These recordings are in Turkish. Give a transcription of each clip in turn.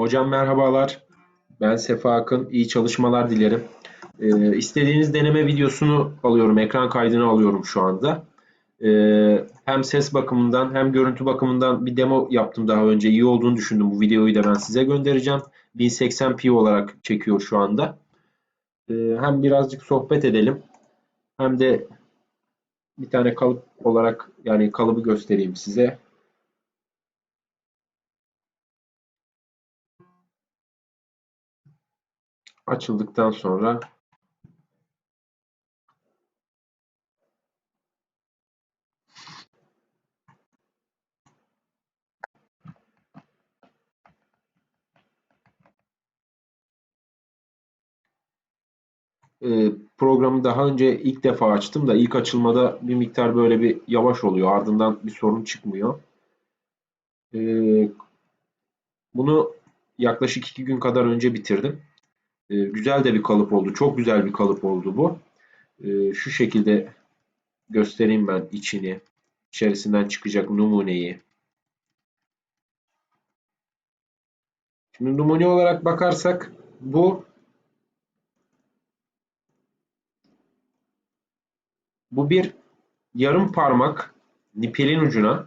Hocam merhabalar. Ben Sefa Akın. İyi çalışmalar dilerim. Ee, istediğiniz deneme videosunu alıyorum. Ekran kaydını alıyorum şu anda. Ee, hem ses bakımından hem görüntü bakımından bir demo yaptım daha önce. İyi olduğunu düşündüm. Bu videoyu da ben size göndereceğim. 1080p olarak çekiyor şu anda. Ee, hem birazcık sohbet edelim. Hem de bir tane kalıp olarak yani kalıbı göstereyim size. Açıldıktan sonra e, programı daha önce ilk defa açtım da ilk açılmada bir miktar böyle bir yavaş oluyor. Ardından bir sorun çıkmıyor. E, bunu yaklaşık iki gün kadar önce bitirdim. E, güzel de bir kalıp oldu. Çok güzel bir kalıp oldu bu. E, şu şekilde göstereyim ben içini. İçerisinden çıkacak numuneyi. Şimdi numune olarak bakarsak bu bu bir yarım parmak nipelin ucuna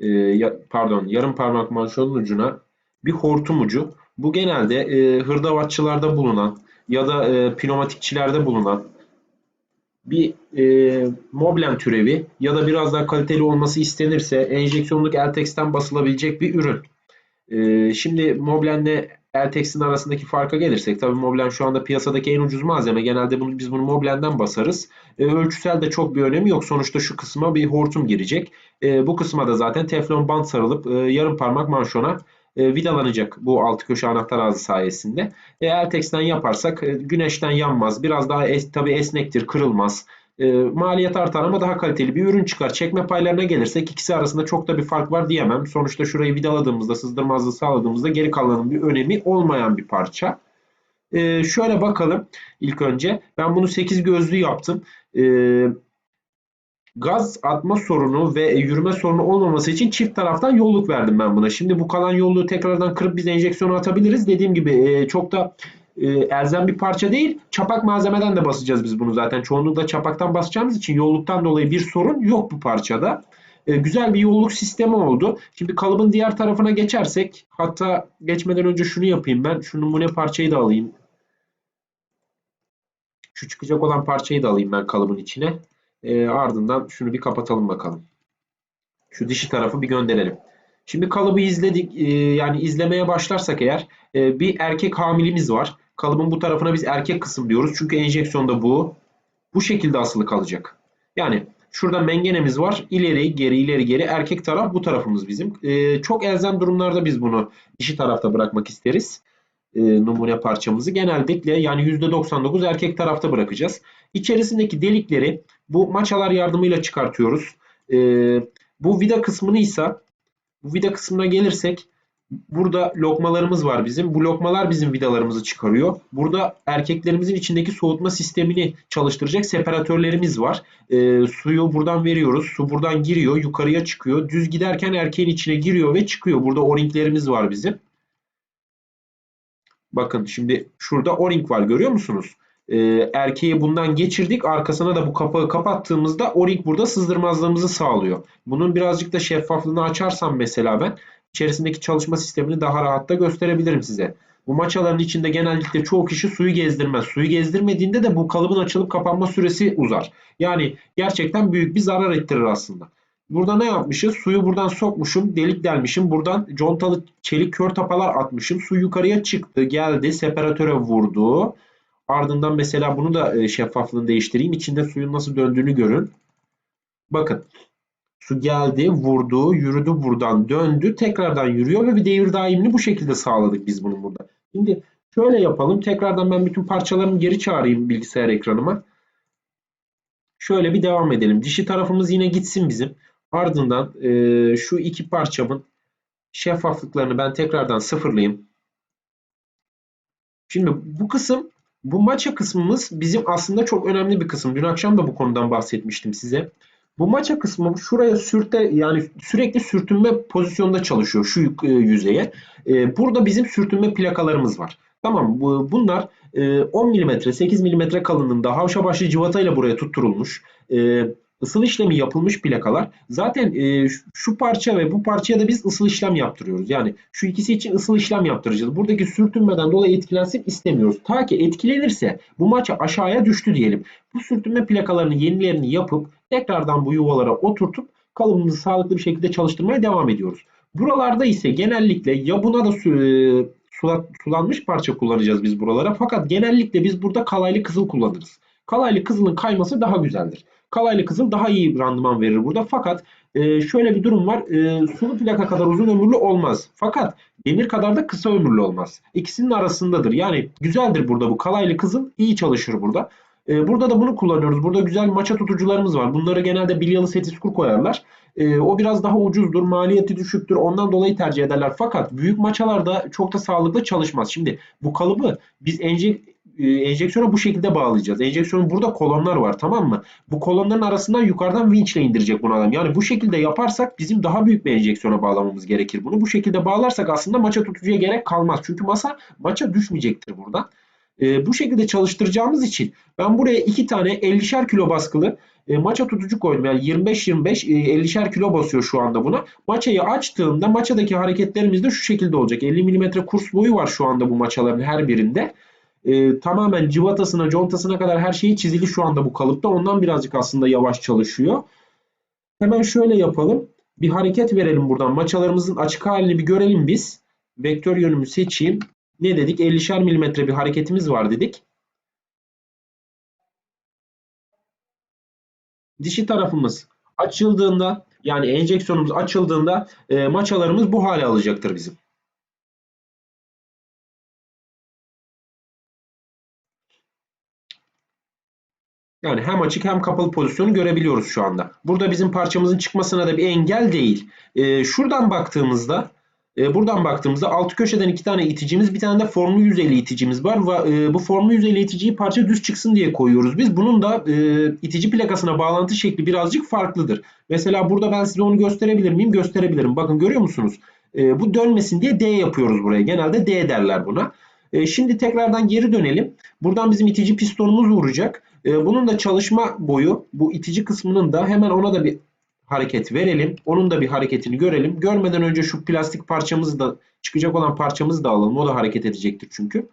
e, pardon yarım parmak manşonun ucuna bir hortum ucu. Bu genelde e, hırdavatçılarda bulunan ya da e, pneumatikçilerde bulunan bir e, Moblen türevi ya da biraz daha kaliteli olması istenirse enjeksiyonluk Eltex'ten basılabilecek bir ürün. E, şimdi Moblen'le Eltex'in arasındaki farka gelirsek tabii Moblen şu anda piyasadaki en ucuz malzeme. Genelde bunu, biz bunu Moblen'den basarız. E, ölçüsel de çok bir önemi yok. Sonuçta şu kısma bir hortum girecek. E, bu kısma da zaten teflon bant sarılıp e, yarım parmak manşona e, vidalanacak bu altı köşe anahtar ağzı sayesinde. E, Eltex'ten yaparsak e, güneşten yanmaz. Biraz daha es, tabii esnektir, kırılmaz. E, maliyet artar ama daha kaliteli bir ürün çıkar. Çekme paylarına gelirsek ikisi arasında çok da bir fark var diyemem. Sonuçta şurayı vidaladığımızda, sızdırmazlığı sağladığımızda geri kalanın bir önemi olmayan bir parça. E, şöyle bakalım ilk önce. Ben bunu 8 gözlü yaptım. E, gaz atma sorunu ve yürüme sorunu olmaması için çift taraftan yolluk verdim ben buna. Şimdi bu kalan yolluğu tekrardan kırıp biz enjeksiyona atabiliriz. Dediğim gibi e, çok da e, elzem bir parça değil. Çapak malzemeden de basacağız biz bunu zaten. Çoğunlukla çapaktan basacağımız için yolluktan dolayı bir sorun yok bu parçada. E, güzel bir yolluk sistemi oldu. Şimdi kalıbın diğer tarafına geçersek hatta geçmeden önce şunu yapayım ben. Şu numune parçayı da alayım. Şu çıkacak olan parçayı da alayım ben kalıbın içine. E, ardından şunu bir kapatalım bakalım. Şu dişi tarafı bir gönderelim. Şimdi kalıbı izledik. E, yani izlemeye başlarsak eğer e, bir erkek hamilimiz var. Kalıbın bu tarafına biz erkek kısım diyoruz. Çünkü enjeksiyonda bu bu şekilde asılı kalacak. Yani şurada mengenemiz var. İleri geri ileri geri erkek taraf bu tarafımız bizim. E, çok elzem durumlarda biz bunu dişi tarafta bırakmak isteriz. E, numune parçamızı genellikle yani %99 erkek tarafta bırakacağız. İçerisindeki delikleri bu maçalar yardımıyla çıkartıyoruz. E, bu vida kısmını ise bu vida kısmına gelirsek burada lokmalarımız var bizim. Bu lokmalar bizim vidalarımızı çıkarıyor. Burada erkeklerimizin içindeki soğutma sistemini çalıştıracak separatörlerimiz var. E, suyu buradan veriyoruz. Su buradan giriyor, yukarıya çıkıyor. Düz giderken erkeğin içine giriyor ve çıkıyor. Burada o-ringlerimiz var bizim. Bakın şimdi şurada o-ring var görüyor musunuz? e, erkeği bundan geçirdik. Arkasına da bu kapağı kapattığımızda o-ring burada sızdırmazlığımızı sağlıyor. Bunun birazcık da şeffaflığını açarsam mesela ben içerisindeki çalışma sistemini daha rahat da gösterebilirim size. Bu maçaların içinde genellikle çoğu kişi suyu gezdirmez. Suyu gezdirmediğinde de bu kalıbın açılıp kapanma süresi uzar. Yani gerçekten büyük bir zarar ettirir aslında. Burada ne yapmışız? Suyu buradan sokmuşum, delik delmişim. Buradan contalı çelik kör tapalar atmışım. Su yukarıya çıktı, geldi, separatöre vurdu. Ardından mesela bunu da e, şeffaflığını değiştireyim. İçinde suyun nasıl döndüğünü görün. Bakın. Su geldi, vurdu, yürüdü buradan, döndü, tekrardan yürüyor ve bir devir daimini bu şekilde sağladık biz bunun burada. Şimdi şöyle yapalım. Tekrardan ben bütün parçalarımı geri çağırayım bilgisayar ekranıma. Şöyle bir devam edelim. Dişi tarafımız yine gitsin bizim. Ardından e, şu iki parçamın şeffaflıklarını ben tekrardan sıfırlayayım. Şimdi bu kısım bu maça kısmımız bizim aslında çok önemli bir kısım. Dün akşam da bu konudan bahsetmiştim size. Bu maça kısmı şuraya sürte yani sürekli sürtünme pozisyonda çalışıyor şu yüzeye. Burada bizim sürtünme plakalarımız var. Tamam bu, bunlar e, 10 mm 8 mm kalınlığında havşa başlı cıvatayla buraya tutturulmuş. E, ısıl işlemi yapılmış plakalar. Zaten e, şu parça ve bu parçaya da biz ısıl işlem yaptırıyoruz. Yani şu ikisi için ısıl işlem yaptıracağız. Buradaki sürtünmeden dolayı etkilensin istemiyoruz. Ta ki etkilenirse bu maça aşağıya düştü diyelim. Bu sürtünme plakalarının yenilerini yapıp tekrardan bu yuvalara oturtup kalıbımızı sağlıklı bir şekilde çalıştırmaya devam ediyoruz. Buralarda ise genellikle ya buna da sulanmış parça kullanacağız biz buralara. Fakat genellikle biz burada kalaylı kızıl kullanırız. Kalaylı kızılın kayması daha güzeldir. Kalaylı kızıl daha iyi randıman verir burada. Fakat e, şöyle bir durum var. E, sulu plaka kadar uzun ömürlü olmaz. Fakat demir kadar da kısa ömürlü olmaz. İkisinin arasındadır. Yani güzeldir burada bu. Kalaylı kızıl iyi çalışır burada. E, burada da bunu kullanıyoruz. Burada güzel maça tutucularımız var. Bunları genelde bilyalı setiskur koyarlar. E, o biraz daha ucuzdur. Maliyeti düşüktür. Ondan dolayı tercih ederler. Fakat büyük maçalarda çok da sağlıklı çalışmaz. Şimdi bu kalıbı biz enjek e, enjeksiyona bu şekilde bağlayacağız. Enjeksiyonun burada kolonlar var tamam mı? Bu kolonların arasından yukarıdan vinçle indirecek bunu adam. Yani bu şekilde yaparsak bizim daha büyük bir enjeksiyona bağlamamız gerekir bunu. Bu şekilde bağlarsak aslında maça tutucuya gerek kalmaz. Çünkü masa maça düşmeyecektir buradan. E, bu şekilde çalıştıracağımız için ben buraya iki tane 50'şer kilo baskılı e, maça tutucu koydum. Yani 25-25 e, 50'şer kilo basıyor şu anda buna. Maçayı açtığımda maçadaki hareketlerimiz de şu şekilde olacak. 50 mm kurs boyu var şu anda bu maçaların her birinde e, tamamen civatasına, contasına kadar her şeyi çizili şu anda bu kalıpta. Ondan birazcık aslında yavaş çalışıyor. Hemen şöyle yapalım. Bir hareket verelim buradan. Maçalarımızın açık halini bir görelim biz. Vektör yönümü seçeyim. Ne dedik? 50'şer milimetre bir hareketimiz var dedik. Dişi tarafımız açıldığında yani enjeksiyonumuz açıldığında e, maçalarımız bu hale alacaktır bizim. Yani hem açık hem kapalı pozisyonu görebiliyoruz şu anda. Burada bizim parçamızın çıkmasına da bir engel değil. Ee, şuradan baktığımızda e, buradan baktığımızda alt köşeden iki tane iticimiz bir tane de formlu yüzeyli iticimiz var. Ve e, bu formlu yüzeyli iticiyi parça düz çıksın diye koyuyoruz biz. Bunun da e, itici plakasına bağlantı şekli birazcık farklıdır. Mesela burada ben size onu gösterebilir miyim? Gösterebilirim. Bakın görüyor musunuz? E, bu dönmesin diye D yapıyoruz buraya. Genelde D derler buna. E, şimdi tekrardan geri dönelim. Buradan bizim itici pistonumuz vuracak. E, bunun da çalışma boyu bu itici kısmının da hemen ona da bir hareket verelim. Onun da bir hareketini görelim. Görmeden önce şu plastik parçamızı da çıkacak olan parçamızı da alalım. O da hareket edecektir çünkü.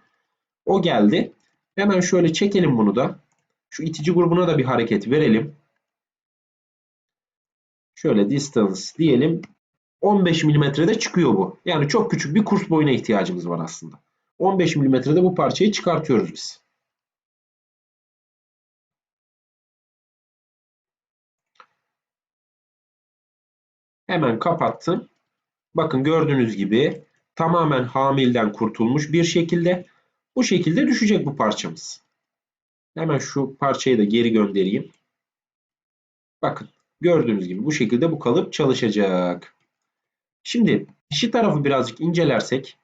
O geldi. Hemen şöyle çekelim bunu da. Şu itici grubuna da bir hareket verelim. Şöyle distance diyelim. 15 milimetrede çıkıyor bu. Yani çok küçük bir kurs boyuna ihtiyacımız var aslında. 15 milimetrede bu parçayı çıkartıyoruz biz. Hemen kapattım. Bakın gördüğünüz gibi tamamen hamilden kurtulmuş bir şekilde bu şekilde düşecek bu parçamız. Hemen şu parçayı da geri göndereyim. Bakın gördüğünüz gibi bu şekilde bu kalıp çalışacak. Şimdi dişi tarafı birazcık incelersek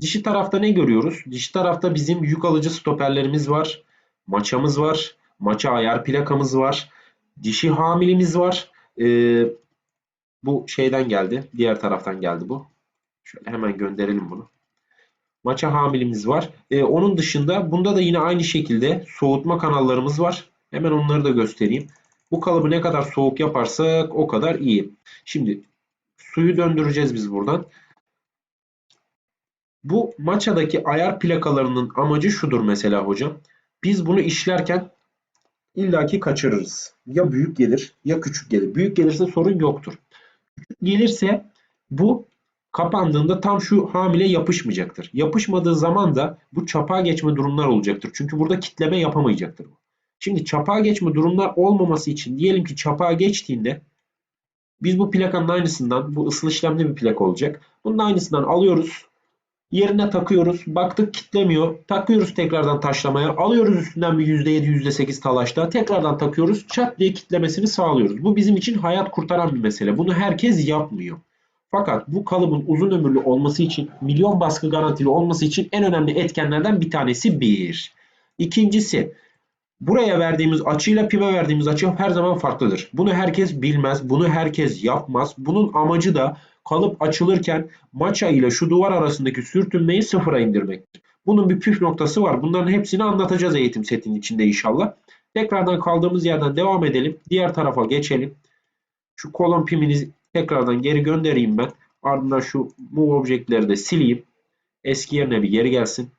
dişi tarafta ne görüyoruz? Dişi tarafta bizim yük alıcı stoperlerimiz var. Maçamız var. Maça ayar plakamız var. Dişi hamilimiz var. Ee, bu şeyden geldi. Diğer taraftan geldi bu. Şöyle hemen gönderelim bunu. Maça hamilimiz var. Ee, onun dışında bunda da yine aynı şekilde soğutma kanallarımız var. Hemen onları da göstereyim. Bu kalıbı ne kadar soğuk yaparsak o kadar iyi. Şimdi suyu döndüreceğiz biz buradan. Bu maçadaki ayar plakalarının amacı şudur mesela hocam. Biz bunu işlerken illaki kaçırırız. Ya büyük gelir ya küçük gelir. Büyük gelirse sorun yoktur gelirse bu kapandığında tam şu hamile yapışmayacaktır. Yapışmadığı zaman da bu çapağa geçme durumlar olacaktır. Çünkü burada kitleme yapamayacaktır. Şimdi çapağa geçme durumlar olmaması için diyelim ki çapağa geçtiğinde biz bu plakanın aynısından bu ısıl işlemli bir plak olacak. Bunun aynısından alıyoruz. Yerine takıyoruz. Baktık kitlemiyor. Takıyoruz tekrardan taşlamaya. Alıyoruz üstünden bir %7 %8 talaşta. Tekrardan takıyoruz. Çat diye kitlemesini sağlıyoruz. Bu bizim için hayat kurtaran bir mesele. Bunu herkes yapmıyor. Fakat bu kalıbın uzun ömürlü olması için, milyon baskı garantili olması için en önemli etkenlerden bir tanesi bir. İkincisi, Buraya verdiğimiz açıyla pime verdiğimiz açı her zaman farklıdır. Bunu herkes bilmez, bunu herkes yapmaz. Bunun amacı da kalıp açılırken maça ile şu duvar arasındaki sürtünmeyi sıfıra indirmektir. Bunun bir püf noktası var. Bunların hepsini anlatacağız eğitim setinin içinde inşallah. Tekrardan kaldığımız yerden devam edelim. Diğer tarafa geçelim. Şu kolon pimini tekrardan geri göndereyim ben. Ardından şu move object'leri de sileyim. Eski yerine bir geri gelsin.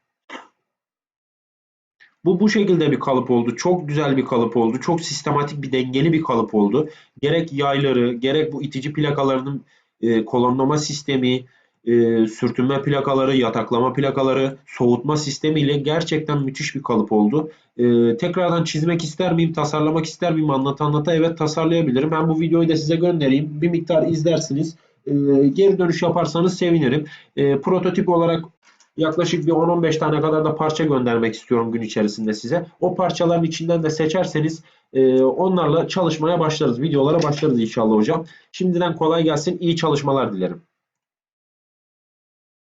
Bu bu şekilde bir kalıp oldu. Çok güzel bir kalıp oldu. Çok sistematik bir dengeli bir kalıp oldu. Gerek yayları, gerek bu itici plakalarının e, kolonlama sistemi, e, sürtünme plakaları, yataklama plakaları, soğutma sistemiyle gerçekten müthiş bir kalıp oldu. E, tekrardan çizmek ister miyim, tasarlamak ister miyim anlata anlata evet tasarlayabilirim. Ben bu videoyu da size göndereyim. Bir miktar izlersiniz. E, geri dönüş yaparsanız sevinirim. E, prototip olarak yaklaşık bir 10-15 tane kadar da parça göndermek istiyorum gün içerisinde size. O parçaların içinden de seçerseniz e, onlarla çalışmaya başlarız. Videolara başlarız inşallah hocam. Şimdiden kolay gelsin. İyi çalışmalar dilerim.